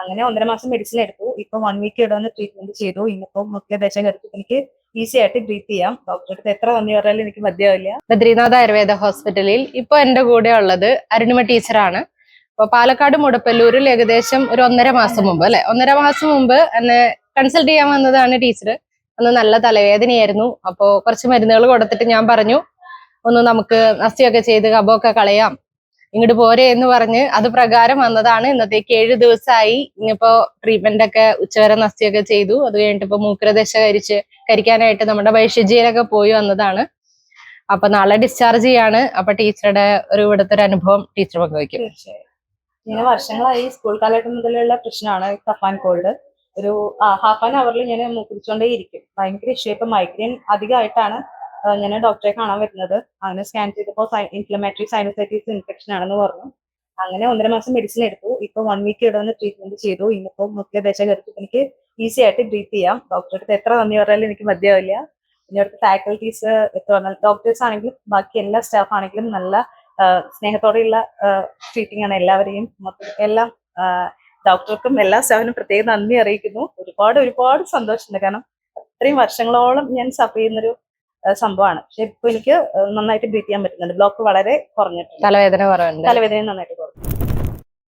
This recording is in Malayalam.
അങ്ങനെ ഒന്നര മാസം മെഡിസിൻ എടുത്തു. ഇപ്പൊ വൺ വീക്ക് ഇവിടെ വന്ന് ട്രീറ്റ്മെന്റ് ചെയ്തു. ഇന്നിപ്പോ മുഖ്യ ദശ കരുത്തി എനിക്ക് ഈസി ആയിട്ട് ബ്രീത്ത് ചെയ്യാം. ഡോക്ടർ എത്ര നന്ദി പറഞ്ഞാലും എനിക്ക് മതിയാവില്ല. ബദ്രീനാഥ് ആയുർവേദ ഹോസ്പിറ്റലിൽ ഇപ്പൊ എന്റെ കൂടെ ഉള്ളത് അരുണിമ ടീച്ചറാണ് അപ്പൊ പാലക്കാട് മുടപ്പല്ലൂരിൽ ഏകദേശം ഒരു ഒന്നര മാസം മുമ്പ് അല്ലെ? ഒന്നര മാസം മുമ്പ് എന്നെ കൺസൾട്ട് ചെയ്യാൻ വന്നതാണ് ടീച്ചർ അന്ന് നല്ല തലവേദനയായിരുന്നു. അപ്പോ കുറച്ച് മരുന്നുകൾ കൊടുത്തിട്ട് ഞാൻ പറഞ്ഞു ഒന്ന് നമുക്ക് നസ്തിയൊക്കെ ചെയ്ത് കബമൊക്കെ കളയാം. ഇങ്ങോട്ട് പോരെ എന്ന് പറഞ്ഞ് അത് പ്രകാരം വന്നതാണ്. ഇന്നത്തേക്ക് ഏഴ് ദിവസമായി ഇനിയിപ്പോ ട്രീറ്റ്മെന്റ് ഒക്കെ ഉച്ചവരെ നസ്തിയൊക്കെ ചെയ്തു. അത് കഴിഞ്ഞിട്ട് ഇപ്പൊ മൂത്രദശ കരിച്ച് കരിക്കാനായിട്ട് നമ്മുടെ വൈഷജ്യയിലൊക്കെ പോയി വന്നതാണ്. അപ്പൊ നാളെ ഡിസ്ചാർജ് ചെയ്യാണ്. അപ്പൊ ടീച്ചറുടെ ഒരു ഇവിടുത്തെ ഒരു അനുഭവം ടീച്ചർ പങ്കുവയ്ക്കും. ഇങ്ങനെ വർഷങ്ങളായി സ്കൂൾ കാലഘട്ടം മുതലുള്ള പ്രശ്നമാണ് കഫാൻ കോൾഡ് ഒരു ഹാഫ് ആൻ അവറിൽ ഞാൻ കുടിച്ചോണ്ടേ ഇരിക്കും ഭയങ്കര ഇഷ്യൂ ഇപ്പൊ മൈഗ്രെയിൻ അധികമായിട്ടാണ് ഞാൻ ഡോക്ടറെ കാണാൻ വരുന്നത്. അങ്ങനെ സ്കാൻ ചെയ്തപ്പോൾ ഇൻഫ്ലമേറ്ററി സൈനസൈറ്റിസ് ഇൻഫെക്ഷൻ ആണെന്ന് പറഞ്ഞു. അങ്ങനെ ഒന്നര മാസം മെഡിസിൻ എടുത്തു. ഇപ്പൊ വൺ വീക്ക് ഇവിടെ വന്ന് ട്രീറ്റ്മെന്റ് ചെയ്തു. ഇന്നിപ്പോ മുഖ്യ ദശ കരുത്തി എനിക്ക് ഈസി ആയിട്ട് ബ്രീത്ത് ചെയ്യാം. ഡോക്ടറെ അടുത്ത് എത്ര നന്ദി പറഞ്ഞാലും എനിക്ക് മതിയാവില്ല. പിന്നെ അവിടുത്തെ ഫാക്കൽറ്റീസ് ഡോക്ടേഴ്സ് ആണെങ്കിലും ബാക്കി എല്ലാ സ്റ്റാഫ് ആണെങ്കിലും നല്ല സ്നേഹത്തോടെയുള്ള ട്രീറ്റിംഗ് ആണ് എല്ലാവരെയും. എല്ലാം ഡോക്ടർക്കും എല്ലാ സ്റ്റാഫിനും പ്രത്യേകം നന്ദി അറിയിക്കുന്നു. ഒരുപാട് ഒരുപാട് സന്തോഷമുണ്ട്. കാരണം അത്രയും വർഷങ്ങളോളം ഞാൻ സഫർ ചെയ്യുന്നൊരു സംഭവമാണ്. പക്ഷെ ഇപ്പൊ എനിക്ക് നന്നായിട്ട് ബ്രീത്ത് ചെയ്യാൻ പറ്റുന്നുണ്ട്. ബ്ലോക്ക് വളരെ കുറഞ്ഞിട്ടുണ്ട്. തലവേദന കുറവുണ്ട്. തലവേദന നന്നായിട്ട്.